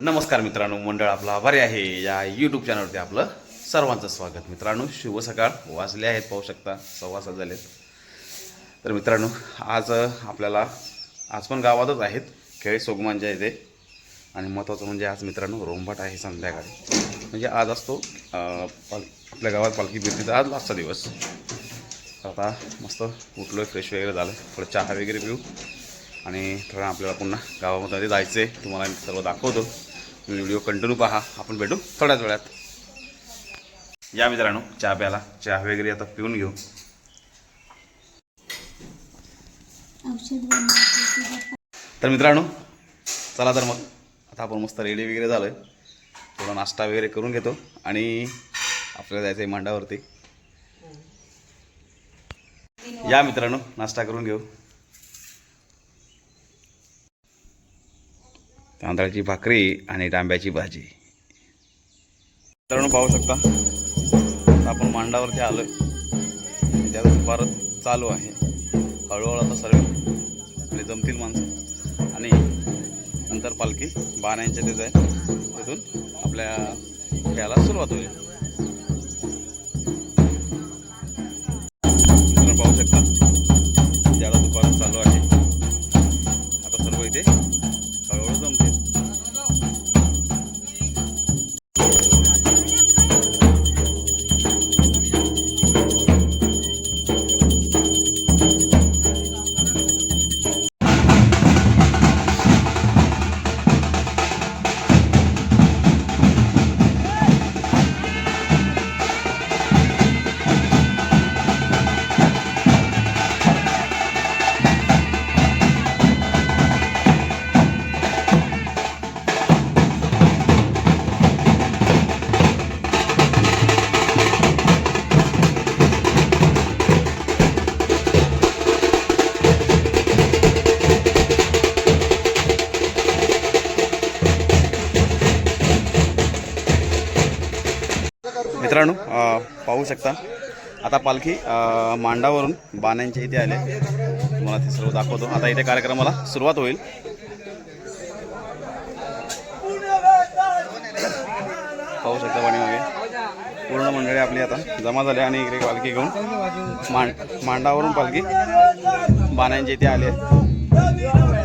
नमस्कार मित्रांनो मंडळ आपला आभारी आहे. या यूट्यूब चॅनलवरती आपलं सर्वांचं स्वागत. मित्रांनो शुभ सकाळ. वाजले आहेत पाहू शकता. सव्वा सात झालेत. तर मित्रांनो आज आपल्याला आज पण गावातच आहेत. खेळ सोगमांच्या इथे. आणि महत्त्वाचं म्हणजे आज मित्रांनो रोंबाट आहे संध्याकाळी. म्हणजे आज असतो पाल आपल्या गावात पालखी फिरतीचा आज लास्टचा दिवस. आता मस्त उठलो फ्रेश वगैरे झालं. थोडं चहा वगैरे पिऊ. आणि थोडं आपल्याला पुन्हा गावामध्ये जायचं आहे तुम्हाला मी सर्व दाखवतो. व्हिडिओ कंटिन्यू पहा. आपण भेटू थोड्याच वेळात. या मित्रांनो चहा प्यायला. चहा वगैरे आता पिऊन घेऊ. तर मित्रांनो चला तर मग. आता आपण मस्त रेडी वगैरे झालं आहे थोडा नाश्ता वगैरे करून घेतो आणि आपल्याला जायचं आहे मांडावरती. या मित्रांनो नाश्ता करून घेऊ. तांदळाची भाकरी आणि डांब्याची भाजी. मित्रांनो पाहू शकता आपण मांडावरती आलो आहे त्यात परत चालू आहे. हळूहळू आता सर्व आपले जमतील माणसं. आणि नंतर पालखी बाण्यांच्या तिथं आहे. तिथून आपल्या खेळायला सुरुवात होईल. मित्रांनो पाहू शकता. आता पालखी मांडावरून बाण्यांच्या इथे आले. तुम्हाला ते सर्व दाखवतो. आता इथे कार्यक्रमाला सुरुवात होईल. पाहू शकता पाणीमागे पूर्ण मंडळी आपली आता जमा झाली आणि इकडे पालखी घेऊन मांड मांडावरून पालखी बाण्यांच्या इथे आली आहे.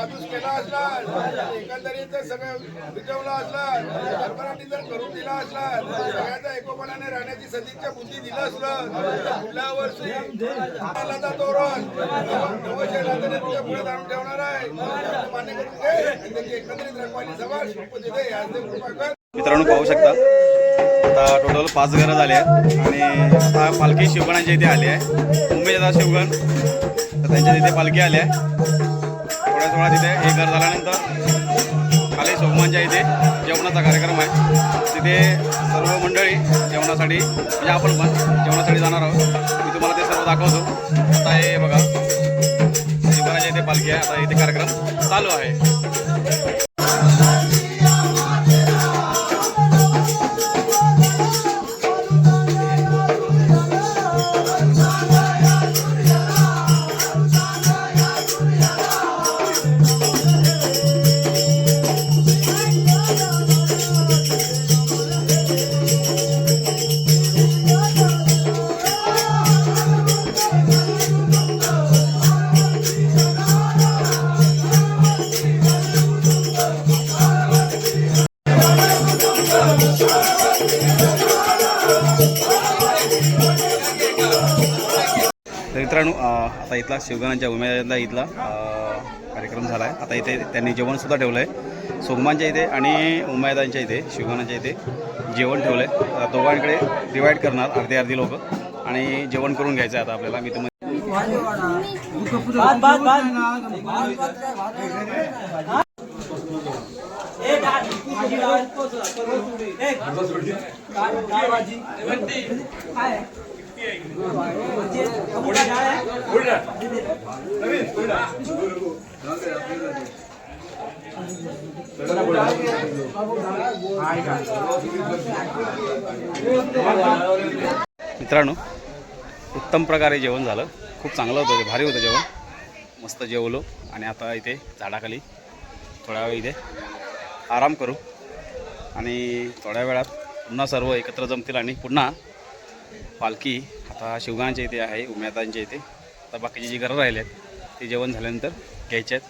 सगळ्या बाजूस केला असला एकंदरीत जर सगळं विजवलं असला भरभराटी जर करून दिला असला सगळ्याचा एकोपणाने राहण्याची सदिच्छा बुद्धी दिलं असलं तर पुढल्या वर्षी लता तोरण नवशेला तरी तुझ्या पुढे जाणून ठेवणार आहे. मान्य करून घे आणि त्याची एकंदरीत रखवाली सभा शपथ देते याचे कृपा कर. मित्रांनो पाहू शकता. आता टोटल पाच घरं झाले आहेत आणि आता पालखी शिवगणांच्या इथे आली आहे. मुंबई शिवगण तर त्यांच्या तिथे पालखी आली आहे. थोड्याच तिथे एक घर झाल्यानंतर खाली सोगमांच्या इथे जेवणाचा कार्यक्रम आहे. तिथे सर्व मंडळी जेवणासाठी म्हणजे आपण पण जेवणासाठी जाणार आहोत. मी तुम्हाला ते सर्व दाखवतो. आता हे बघा शिवगणाच्या इथे पालखी आहे. आता इथे कार्यक्रम चालू आहे. आता इथला शिवगणांच्या उमेदला इथला कार्यक्रम झाला आहे आता इथे त्यांनी जेवणसुद्धा ठेवलं आहे सोगमांच्या इथे आणि उमेदांच्या इथे शिवगणांच्या इथे जेवण ठेवलं आहे दोघांकडे डिवाईड करणार अर्धी अर्धी लोक. आणि जेवण करून घ्यायचं आहे आता आपल्याला. मी तुम्हाला मित्रांनो उत्तम प्रकारे जेवण झालं. खूप चांगलं होतं ते भारी होतं जेवण. मस्त जेवलो आणि आता इथे झाडाखाली थोड्या वेळ इथे आराम करू. आणि थोड्या वेळात पुन्हा सर्व एकत्र जमतील आणि पुन्हा पालखी आता शिवगांच्या इथे आहे उमेदांच्या इथे. आता बाकीची जी घरं राहिली आहेत ते जेवण झाल्यानंतर घ्यायचे आहेत.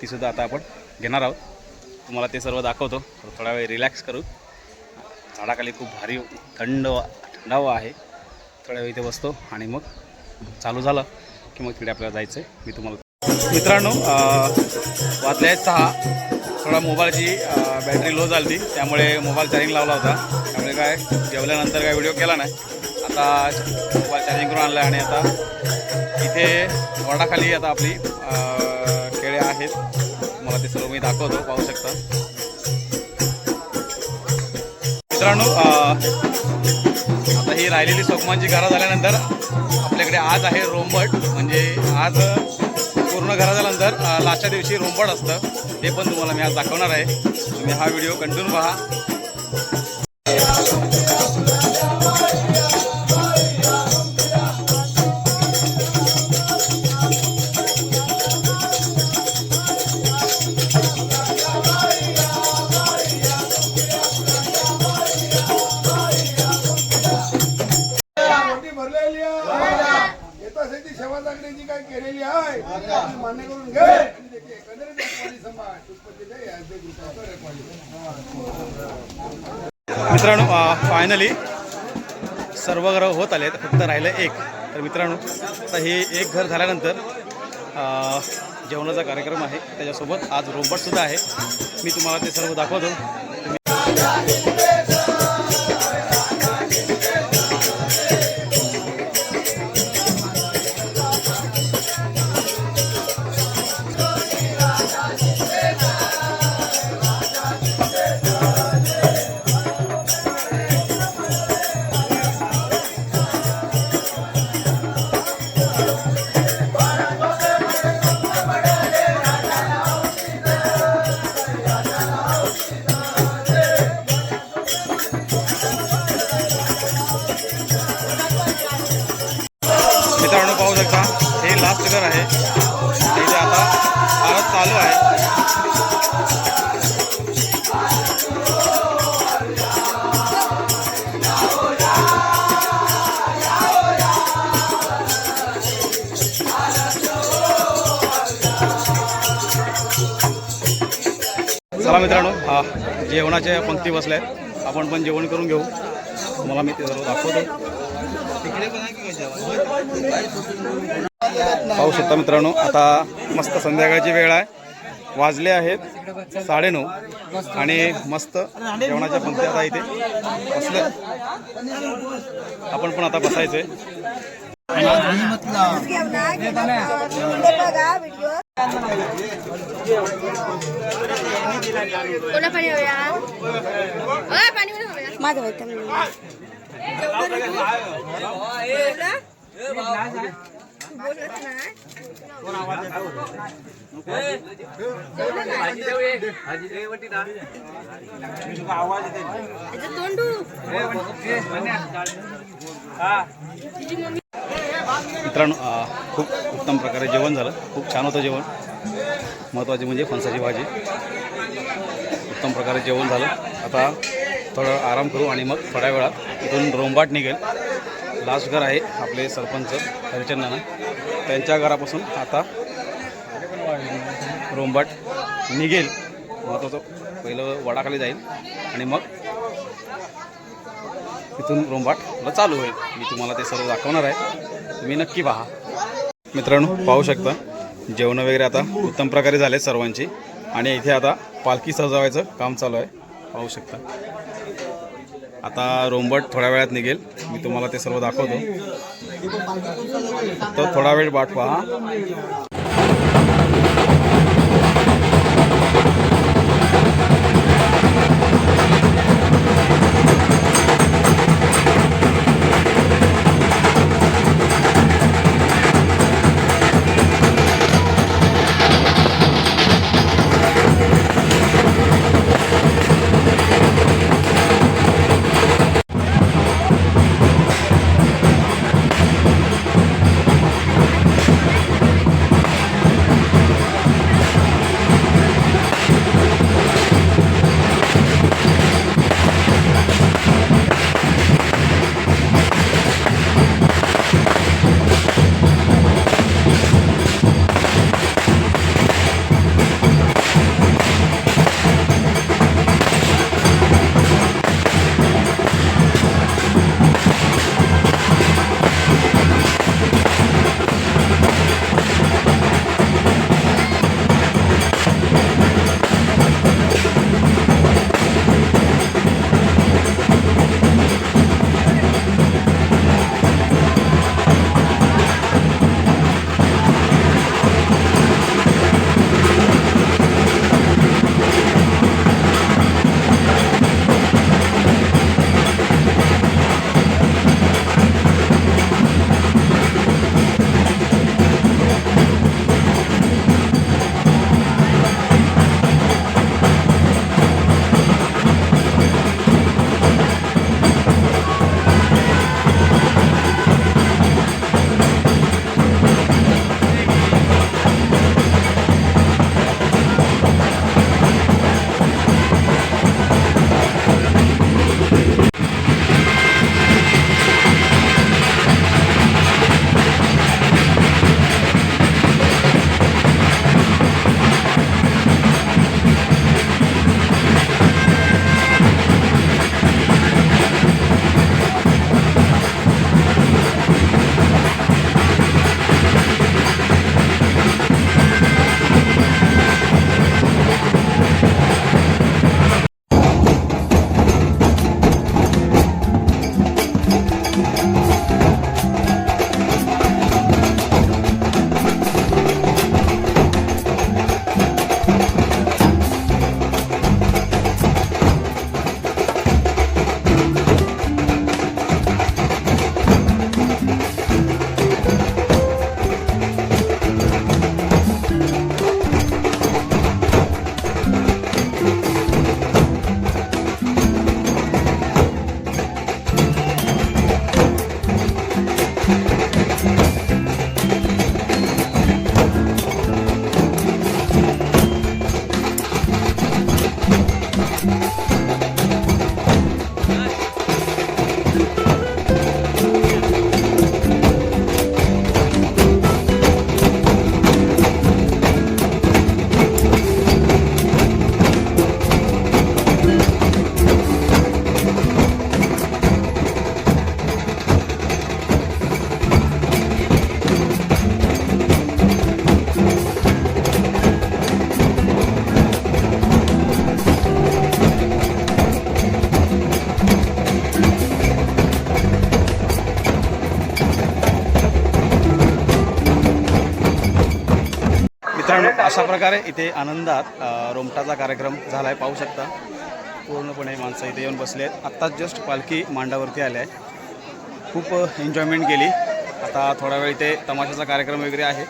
तीसुद्धा आता आपण घेणार आहोत. तुम्हाला ते सर्व दाखवतो. थोडा वेळ रिलॅक्स करू. झाडाखाली खूप भारी थंड थंडावा आहे. थोड्या वेळ इथे बसतो आणि मग चालू झालं की मग तिकडे आपल्याला जायचं आहे मी तुम्हाला मित्रांनो वाजले आहेत सहा. थोडा मोबाईलची बॅटरी लो झाली होती. त्यामुळे मोबाईल चार्जिंग लावला होता. त्यामुळे काय जेवल्यानंतर काय व्हिडिओ केला नाही. आता मोबाईल चार्जिंग करून आणला आणि आता इथे वडाखाली आता आपली केळे खेळे आहेत. मला ते सर्व मी दाखवतो पाहू शकता. मित्रांनो आता ही राहिलेली सोकमांची घरं झाल्यानंतर आपल्याकडे आज आहे रोंबट. म्हणजे आज पूर्ण घरा झाल्यानंतर लास्टच्या दिवशी रोंबट असतं. ते पण तुम्हाला मी आज दाखवणार आहे. तुम्ही हा व्हिडिओ कंटिन्यू पहा. मित्रांनो फायनली सर्व घरं होत आले फक्त राहिलं एक. तर मित्रांनो आता हे एक घर झाल्यानंतर जेवणाचा कार्यक्रम आहे. त्याच्यासोबत आज रोबोटसुद्धा आहे. मी तुम्हाला ते सर्व दाखवतो. चला मित्रांनो हा जेवणाच्या पंक्ती बसल्या आहेत आपण पण जेवण करून घेऊ. तुम्हाला मी ते सर्व दाखवतो. पाहू शकता मित्रांनो आता मस्त संध्याकाळची वेळ आहे. वाजले आहेत साडेनऊ आणि मस्त जेवणाच्या पंक्ती आता इथे बसल्या. आपण पण आता बसायचंय. कोणा पाणी हव्या अय पाणी माझं बोलत नाही त्याचं तोंडू मित्रांनो खूप उत्तम प्रकारे जेवण झालं. खूप छान होतं जेवण. महत्त्वाचे म्हणजे फणसाची भाजी. उत्तम प्रकारे जेवण झालं. आता थोडं आराम करू आणि मग थोड्या वेळात इथून रोंबाट निघेल. लास्ट घर आहे आपले सरपंच हरिचंदना त्यांच्या घरापासून आता रोंबाट निघेल. महत्त्वाचं पहिलं वडाखाली जाईल आणि मग इथून रोंबाट. चालू होईल. मी तुम्हाला ते सर्व दाखवणार आहे. तुम्ही नक्की पहा. मित्रांनो पाहू शकता. जेवणं वगैरे आता उत्तम प्रकारे झाले सर्वांची. आणि इथे आता पालखी सजवायचं काम चालू आहे. पाहू शकता. आता रोंबट थोड्या वेळात निघेल. मी तुम्हाला ते सर्व दाखवतो. तो थोडा वेळ वाट पहा. अशा प्रकारे इथे आनंदात रोमटाचा कार्यक्रम झाला आहे पाहू शकता. पूर्णपणे माणसं इथे येऊन बसले आहेत. आत्ताच जस्ट पालखी मांडावरती आल्या आहे खूप एन्जॉयमेंट केली आता थोडा वेळ इथे तमाशाचा कार्यक्रम वगैरे आहे.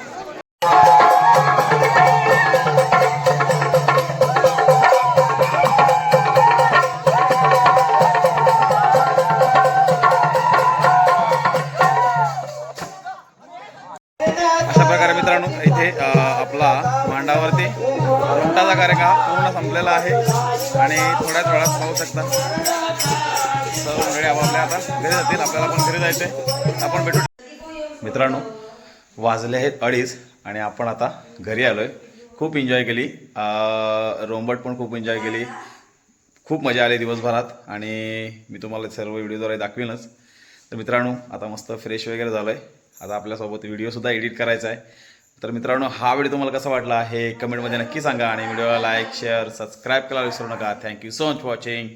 आणि थोड्या वेळात पाहू शकता. सर्व मंडळी आपापल्या आता घरी जातील. आपल्याला पण घरी जायचं आहे आपण भेटू. मित्रांनो वाजले आहेत अडीच आणि आपण आता घरी आलो आहे खूप एन्जॉय केली. रोंबट पण खूप एन्जॉय केली. खूप मजा आली दिवसभरात. आणि मी तुम्हाला सर्व व्हिडिओद्वारे दाखवीनच तर मित्रांनो आता मस्त फ्रेश वगैरे झालं आहे आता आपल्यासोबत व्हिडिओसुद्धा एडिट करायचा आहे. तर मित्रांनो हा व्हिडिओ तुम्हाला कसा वाटला हे कमेंटमध्ये नक्की सांगा आणि व्हिडिओला लाईक शेअर सबस्क्राईब करायला विसरू नका. Thank you so much for watching